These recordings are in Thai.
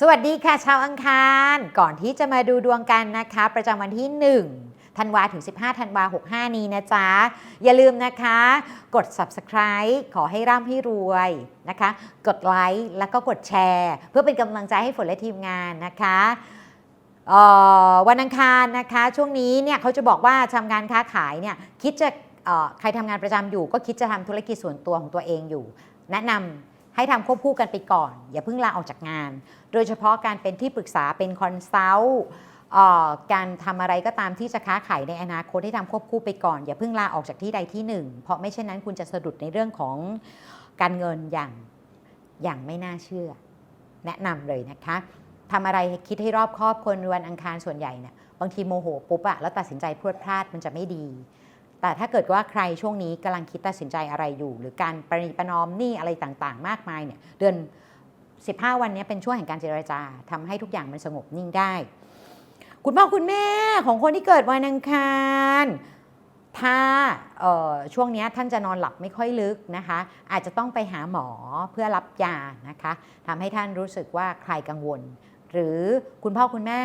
สวัสดีค่ะชาวอังคาร ก่อนที่จะมาดูดวงกันนะคะ ประจำวันที่ 1 ธันวาถึง 15 ธันวา 65 นี้นะจ๊ะ อย่าลืมนะคะ กด subscribe ขอให้ร่ำให้รวยนะคะ กดไลค์แล้วก็กดแชร์ เพื่อเป็นกำลังใจให้ฝนและทีมงานนะคะออวันอังคารนะคะ ช่วงนี้เนี่ยเขาจะบอกว่าทำงานค้าขายเนี่ยคิดจะใครทำงานประจำอยู่ ก็คิดจะทำธุรกิจส่วนตัวของตัวเองอยู่ แนะนำ ให้ทำควบคู่กันไปก่อน อย่าเพิ่งลาออกจากงาน โดยเฉพาะการเป็นที่ปรึกษาเป็นคอนซัลท์การทำอะไรก็ตามที่จะค้าขายในอนาคตให้ทำควบคู่ไปก่อน อย่าเพิ่งลาออกจากที่ใดที่หนึ่ง เพราะไม่เช่นนั้นคุณจะสะดุดในเรื่องของการเงินอย่างอย่างไม่น่าเชื่อ แนะนำเลยนะคะทำอะไรคิดให้รอบคอบคนวันอังคารส่วนใหญ่เนี่ยบางทีโมโหปุ๊บอะแล้วตัดสินใจพรวดพลาดมันจะไม่ดี แต่ถ้าเกิดว่าใครช่วงนี้กำลังคิดตัดสินใจอะไรอยู่ หรือการประนีประนอมหนี้อะไรต่างๆ มากมายเนี่ยเดือน 15 วันนี้เป็นช่วงแห่งการเจรจาทำให้ทุกอย่างมันสงบนิ่งได้ คุณพ่อคุณแม่ของคนที่เกิดวันอังคารถ้าช่วงนี้ท่านจะนอนหลับไม่ค่อยลึกนะคะ อาจจะต้องไปหาหมอเพื่อรับยานะคะทำให้ท่านรู้สึกว่าใครกังวล หรือคุณพ่อคุณแม่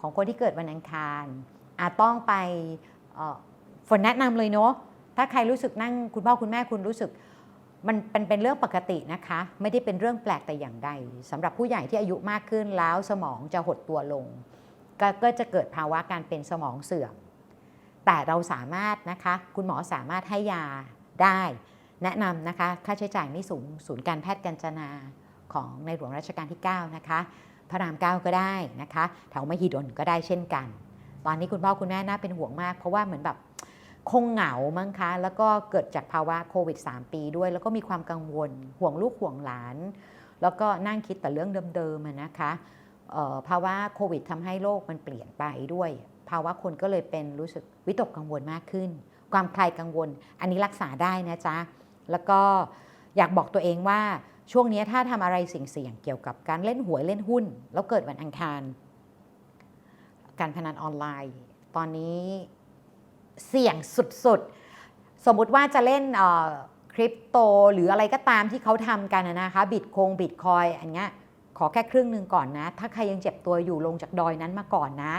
ของคนที่เกิดวันอังคาร อาจต้องไป ฝนแนะนำเลยเนาะถ้าใครรู้สึกนั่งคุณพ่อคุณแม่คุณรู้สึกมันเป็นเป็นเรื่องปกตินะคะ ไม่ได้เป็นเรื่องแปลกแต่อย่างใดสำหรับผู้ใหญ่ที่อายุมากขึ้นแล้วสมองจะหดตัวลงก็ก็จะเกิดภาวะการเป็นสมองเสื่อม แต่เราสามารถนะคะ คุณหมอสามารถให้ยาได้ แนะนำนะคะ ค่าใช้จ่ายไม่สูงศูนย์การแพทย์กัญจนาของในหลวงรัชกาลที่ 9 นะคะ พระราม9ก็ได้นะคะแถวมหิดลก็ได้เช่นกัน ตอนนี้คุณพ่อคุณแม่น่าเป็นห่วงมาก เพราะว่าเหมือนแบบ คงเหงามั้งคะ แล้วก็เกิดจากภาวะโควิด 3 ปีด้วย แล้วก็มีความกังวล ห่วงลูกห่วงหลาน แล้วก็นั่งคิดแต่เรื่องเดิมๆนะคะภาวะโควิดทำให้โลกมันเปลี่ยนไปด้วย ภาวะคนก็เลยเป็นรู้สึกวิตกกังวลมากขึ้น ความคลายกังวล อันนี้รักษาได้นะจ๊ะ แล้วก็อยากบอกตัวเองว่าช่วงนี้ถ้าทำอะไรเสี่ยงๆเกี่ยวกับการเล่นหวยเล่นหุ้น แล้วเกิดวันอังคาร การพนันออนไลน์ ตอนนี้ เสี่ยงสุดๆ สมมุติว่าจะเล่นคริปโตหรืออะไรก็ตามที่เขาทำกันนะคะบิตคงบิตคอยอันเนี้ยขอแค่ครึ่งหนึ่งก่อนนะ ถ้าใครยังเจ็บตัวอยู่ลงจากดอยนั้นมาก่อนนะ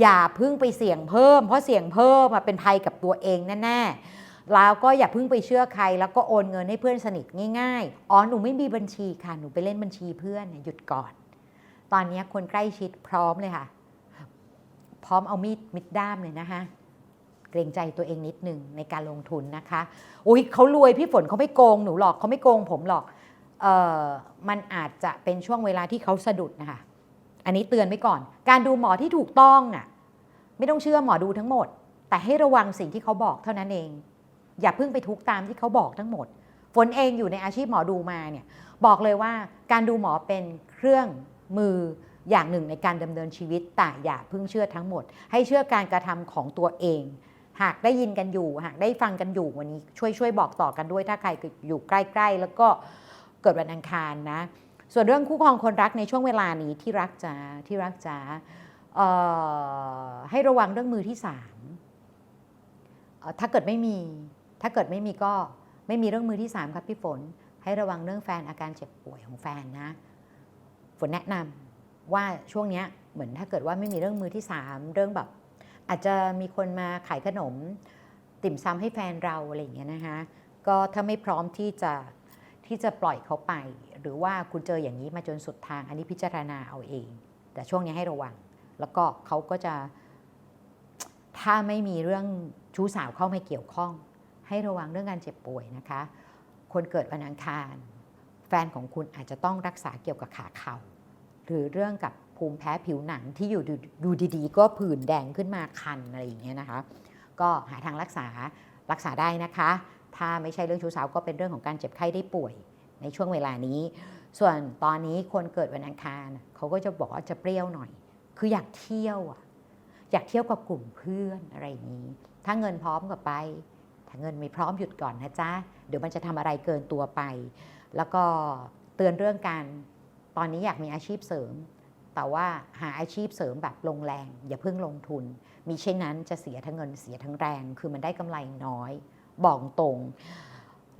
อย่าพึ่งไปเสี่ยงเพิ่ม เพราะเสี่ยงเพิ่มมาเป็นภัยกับตัวเองแน่ๆแล้วก็อย่าพึ่งไปเชื่อใคร แล้วก็โอนเงินให้เพื่อนสนิทง่ายๆอ๋อหนูไม่มีบัญชีค่ะหนูไปเล่นบัญชีเพื่อนหยุดก่อน ตอนนี้คนใกล้ชิดพร้อมเลยค่ะ พร้อมเอามีดมิดด้ามเลยนะคะ เกรงใจตัวเองนิดนึงในการลงทุนนะคะอุ้ยเขารวยพี่ฝนเขาไม่โกงหนูหรอกเขาไม่โกงผมหรอกเออมันอาจจะเป็นช่วงเวลาที่เขาสะดุดนะคะอันนี้เตือนไว้ก่อน การดูหมอที่ถูกต้องน่ะไม่ต้องเชื่อหมอดูทั้งหมด แต่ให้ระวังสิ่งที่เขาบอกเท่านั้นเอง อย่าเพิ่งไปทุกตามที่เขาบอกทั้งหมดฝนเองอยู่ในอาชีพหมอดูมาเนี่ยบอกเลยว่าการดูหมอเป็นเครื่องมืออย่างหนึ่งในการดำเนินชีวิตแต่อย่าเพิ่งเชื่อทั้งหมด ให้เชื่อการกระทำของตัวเอง หากได้ยินกันอยู่ หากได้ฟังกันอยู่วันนี้ช่วยช่วยบอกต่อกันด้วย ถ้าใครอยู่ใกล้ ๆ แล้วก็เกิดวันอังคารนะ ส่วนเรื่องคู่ครองคนรักในช่วงเวลานี้ที่รักจ๋าที่รักจ๋าให้ระวังเรื่องมือที่สามถ้าเกิดไม่มี ถ้าเกิดไม่มีก็ไม่มีเรื่องมือที่สามครับพี่ฝน ให้ระวังเรื่องแฟนอาการเจ็บป่วยของแฟนนะ ฝนแนะนำว่าช่วงเนี้ยเหมือนถ้าเกิดว่าไม่มีเรื่องมือที่สามเรื่องแบบ อาจจะมีคนมาขายขนม ติ่มซำให้แฟนเราอะไรอย่างเงี้ยนะคะก็ถ้าไม่พร้อมที่จะที่จะปล่อยเขาไป หรือว่าคุณเจออย่างนี้มาจนสุดทาง อันนี้พิจารณาเอาเอง แต่ช่วงนี้ให้ระวัง แล้วก็เขาก็จะ ถ้าไม่มีเรื่องชู้สาวเข้ามาเกี่ยวข้อง ให้ระวังเรื่องการเจ็บป่วยนะคะ คนเกิดวันอังคาร แฟนของคุณอาจจะต้องรักษาเกี่ยวกับขาเข่าหรือเรื่องกับ ภูมิแพ้ผิวหนังที่อยู่ดูดูดีๆ ก็ผื่นแดงขึ้นมาคันอะไรอย่างเงี้ยนะคะ ก็หาทางรักษารักษาได้นะคะ ถ้าไม่ใช่เรื่องชู้สาวก็เป็นเรื่องของการเจ็บไข้ได้ป่วยในช่วงเวลานี้ ส่วนตอนนี้คนเกิดวันอังคารเขาก็จะบอกว่าจะเปรี้ยวหน่อย คืออยากเที่ยวอะอยากเที่ยวกับกลุ่มเพื่อนอะไรนี้ ถ้าเงินพร้อมก็ไป ถ้าเงินไม่พร้อมหยุดก่อนนะจ๊ะ เดี๋ยวมันจะทำอะไรเกินตัวไป แล้วก็เตือนเรื่องการ ตอนนี้อยากมีอาชีพเสริม แต่ว่าหาอาชีพเสริมแบบลงแรง อย่าเพิ่งลงทุน มีเช่นนั้นจะเสียทั้งเงินเสียทั้งแรง คือมันได้กำไรน้อยบอกตรง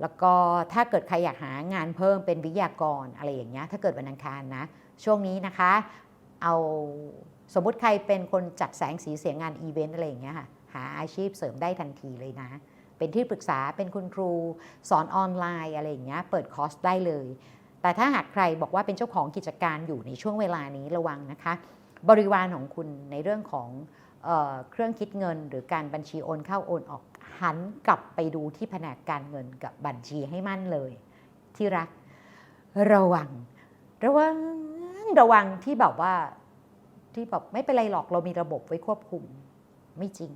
แล้วก็ถ้าเกิดใครอยากหางานเพิ่มเป็นวิทยากรอะไรอย่างเงี้ยถ้าเกิดวันอังคารนะ ช่วงนี้นะคะ เอาสมมุติใครเป็นคนจัดแสงสีเสียงงานอีเวนต์อะไรอย่างเงี้ยค่ะหาอาชีพเสริมได้ทันทีเลยนะ เป็นที่ปรึกษาเป็นคุณครูสอนออนไลน์อะไรอย่างเงี้ยเปิดคอร์สได้เลย แต่ถ้าหากใครบอกว่าเป็นเจ้าของกิจการอยู่ในช่วงเวลานี้ระวังนะคะ บริวารของคุณในเรื่องของเออเครื่องคิดเงิน หรือการบัญชีโอนเข้าโอนออกหันกลับไปดูที่แผนกการเงินกับบัญชีให้มั่นเลย ที่รัก ระวัง ระวังระวังที่แบบว่าที่แบบไม่เป็นไรหรอกเรามีระบบไว้ควบคุมไม่จริง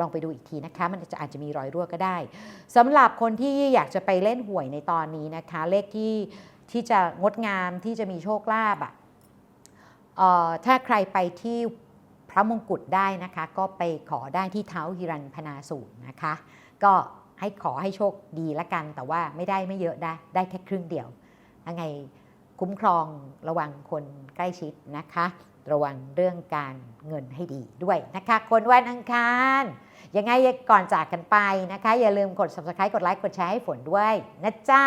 ลองไปดูอีกทีนะคะ มันจะอาจจะมีรอยรั่วก็ได้สำหรับคนที่อยากจะไปเล่นหวยในตอนนี้นะคะ เลขที่ ที่จะงดงามที่จะมีโชคลาภอะเออถ้าใครไปที่พระมงกุฎได้นะคะ ก็ไปขอได้ที่เท้าฮิรันพนาสูตรนะคะ ก็ให้ขอให้โชคดีละกัน แต่ว่าไม่ได้ไม่เยอะได้ได้แค่ครึ่งเดียวยังไงคุ้มครองระวังคนใกล้ชิดนะคะ ระวังเรื่องการเงินให้ดีด้วยนะคะ คนวันอังคารยังไงก่อนจากกันไปนะคะ อย่าลืมกด subscribe กดไลค์กดแชร์ให้ฝนด้วยนะจ๊ะ